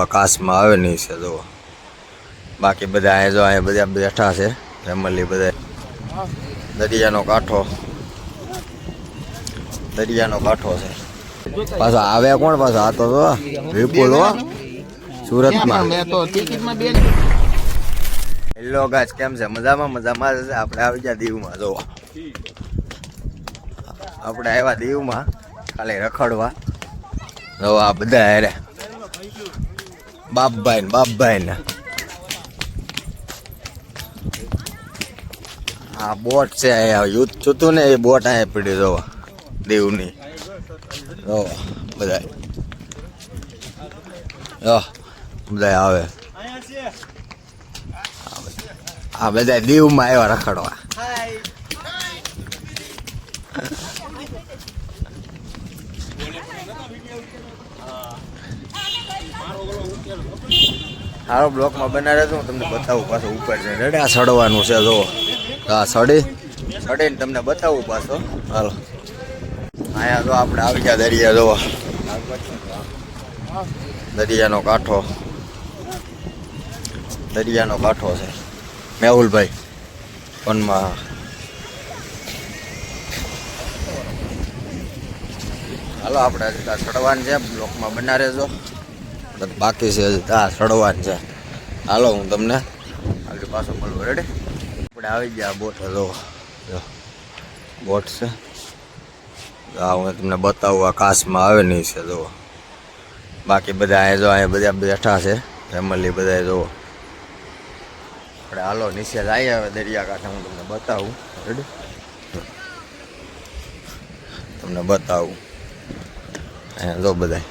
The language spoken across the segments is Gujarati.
આકાશમાં આવે નહીં છે જો બાકી બધા અહીંયા જો અહીંયા બધા બેઠા છે, ફેમિલી બધા. દરિયાનો કાંઠો. દરિયાનો કાંઠો છે. પાછો આવે કોણ પાછો? આ તો વિપુલ સુરતમાં. હેલો ગાજ કેમ છે? મજામાં? મજામાં છે. આપણે આવી ગયા દીવમાં જો આપણે આવ્યા દીવમાં, ખાલી રખડવા. જો આ બધા હેરે. બાપભાઈ ને બાપભાઈ ને આ બોટ છે અહીંયા યુદ્ધ થતું ને એ બોટ અહીંયા પડી જોવા દીવની. જો બધા બધા આવે. આ બધા દીવમાં આવ્યા રખડવા. હારો બ્લોકમાં બનાવે તો હું તમને બતાવું પાછો ઉપર છે રેડા? સડવાનું છે જો આ સડી. સડીને તમને બતાવું પાછો. હાલો. અહીંયા તો આપણે આવી ગયા દરિયા જો દરિયાનો કાંઠો. દરિયાનો કાંઠો છે. મેહુલભાઈ ફોનમાં હાલો, આપણે સડવાનું છે, બ્લોકમાં બના રહેજો બાકી છે આ સડવાનું છે. હાલો હું તમને આગળ પાછો મળું. રેડી આપણે આવી ગયા બોટ. હલો બોટ છે. આ હું તમને બતાવું, આ કાશમાં આવે નહીં છે જુઓ બાકી બધા અહીંયા જો, અહીંયા બધા બેઠા છે. ફેમિલી બધા જુઓ આપણે હાલો, નીચે જઈએ હવે દરિયાકાંઠે, હું તમને બતાવું. રેડી તમને બતાવું. અહીંયા જો બધા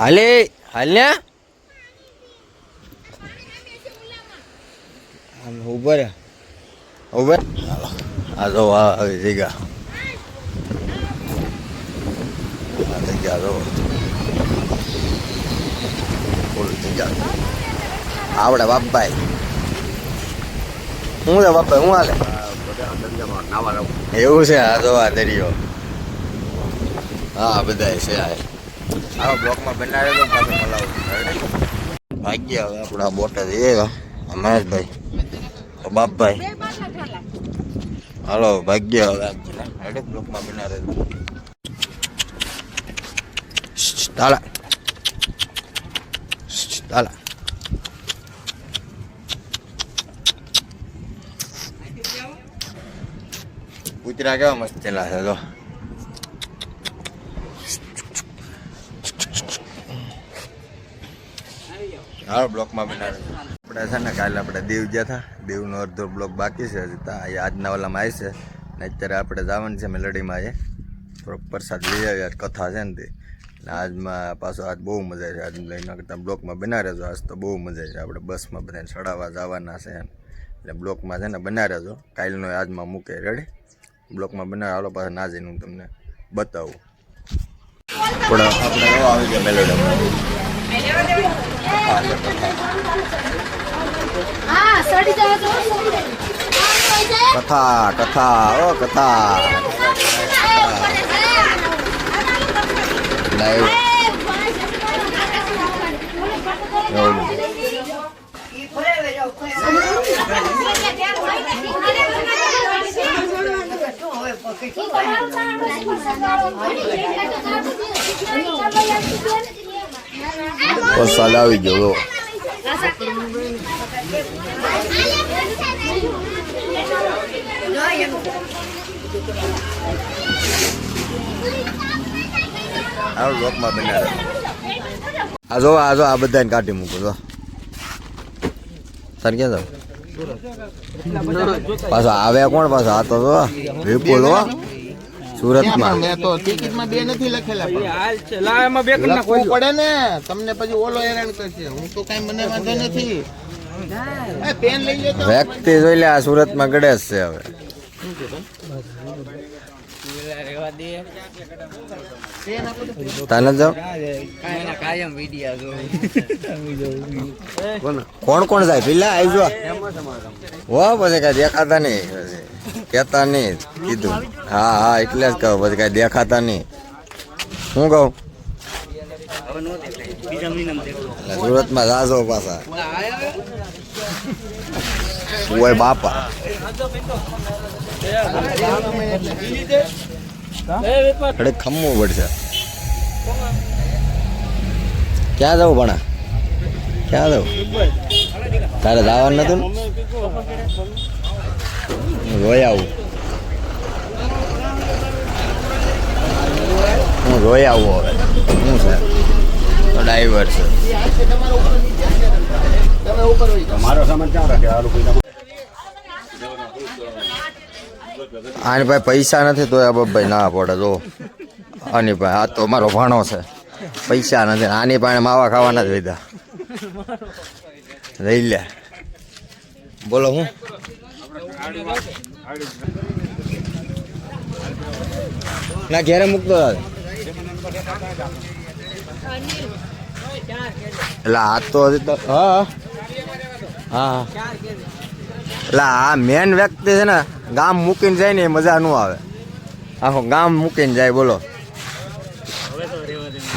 હાલે હાલ ને ઊભો રે. આ તો આવી જગ્યા આ જગ્યા તો આવડે બાપભાઈ. હું છે બાપભાઈ? હું હાલે? એવું છે આ તો આ દરિયો. હા બધા છે આ. આવા બ્લોકમાં બનાવે તો પાછું મલાવું. ભાગ્ય હવે આપણા બોટે જઈએ મહેશભાઈ બાપભાઈ. હાલો, ભાગ્ય હવે હેડે બ્લોકમાં બનાવે તાલા તાલા કૂતરા કેવા મસ્ત ચલા છે તો હાલો બ્લોકમાં બનાવે. આપણે છે ને કાલે આપણે દીવ ગયા હતા દીવનો અડધો બ્લોક બાકી છે હજી ત્યાં આજના ઓલામાં આવી છે. ને અત્યારે આપણે જવાનું છે મેલડીમાં એ થોડોક પ્રસાદ લઈ આવ્યા કથા છે ને તે. ને આજમાં પાછો આજ બહુ મજા છે. આજ લઈને કરતાં બ્લોકમાં બના રહેજો. આજ તો બહુ મજા છે. આપણે બસમાં બધાને ચડાવવા જવાના છે એટલે બ્લોકમાં છે ને બના રહેજો. કાલનો આજમાં મૂકે. રેડી બ્લોકમાં બનાવે આલો પાછા ના જઈને હું તમને બતાવું. પણ આપણે આવી ગયા મેલોડીમાં. હા કથા કથા ઓ કથા. લાઈવ એવું વરસાદ આવી ગયો. આ બનાવે આ જો આ જો આ બધાને કાઢી મૂકું જો સર ક્યાં જાવ પાછો આવે કોણ પાછો આ તો વિપુલ હો સુરતમાં. મેં તો ટિકિટમાં બે નથી લખેલા હાલ છે લા એમાં બે કલાક લખવું પડે ને તમને પછી ઓલો હેરાન કરશે. હું તો કઈ મને વાંધો નથી. પેન લઈ લેતો વ્યક્તિ જોઈ લે આ સુરતમાં ગણેશ છે હવે. તને જાવ કાયમ વિડિયા કોણ? કોણ જાય? પેલા આવી જો. હો પછી કઈ દેખાતા નહીં. કેતા નહીં. કીધું. હા હા એટલે જ કહું. પછી કઈ દેખાતા નહીં. શું કહું? સુરતમાં જાજો પાછા. ઓય બાપા? થોડીક ખમવું પડશે ક્યાં જવું ભણા? ક્યાં જવું તારે જવાનું નતું રોઈ આવું. હું રોઈ આવું હવે. હું છે? તો ડ્રાઈવર છે. તમે રાખે? આ જાઓ. આની ભાઈ પૈસા નથી તો આ ભાઈ ના પડે, જો. આની ભાઈ આ તો મારો ભાણો છે. પૈસા નથી, આની પાસે માવા ખાવાના જ લીધા લઈ લે. બોલો હું? ના, ઘેરે મૂકતો એટલે આ તો હા હા. એટલે આ મેન વ્યક્તિ છે ને ગામ મૂકીને જાય ને એ મજા ન આવે. આખો ગામ મૂકીને જાય બોલો.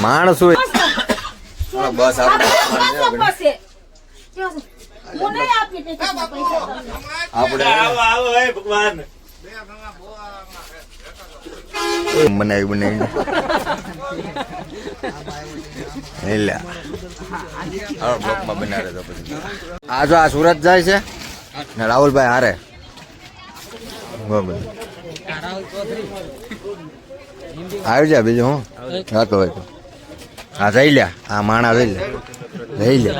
માણસ હોય બસ આપણે બનાવી બનાવીને એટલે બ્લોકમાં બનાવે તો પછી. આ જો આ સુરત જાય છે ને રાહુલભાઈ હારે. આવી જા બીજું હું? હા, તો હોય તો. હા, જઈ લ્યા આ માણા જઈ લે. જઈ લે.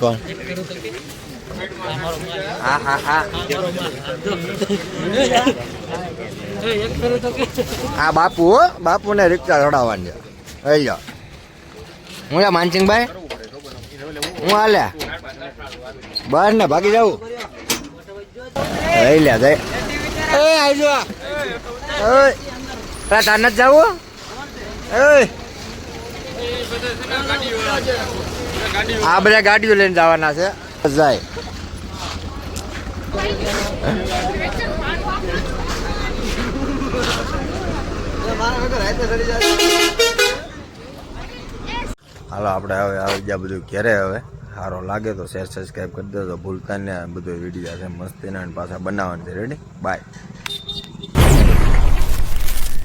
કોણ? હા હા હા. બાપુ, હો. બાપુને રિક્ષા ચડાવવાની છે. લઈ જાઓ હું યા માનસિંહભાઈ? હું હાલ્યા બહાર ને, ભાગી જાઉં? લઈ લે જઈ એ આવજો ઓય. તાર તાર જાવું ઓય. આ બધા ગાડીઓ લઈને જવાના છે. જાય. હાલો આપણે હવે આવી ગયા બધું ઘેરે હવે. સારો લાગે તો શેર સબસ્ક્રાઈબ કરી દેજો. ભૂલતા ને બધો વીડિયો છે, મસ્તીના પાછા બનાવવાનું છે. Ready by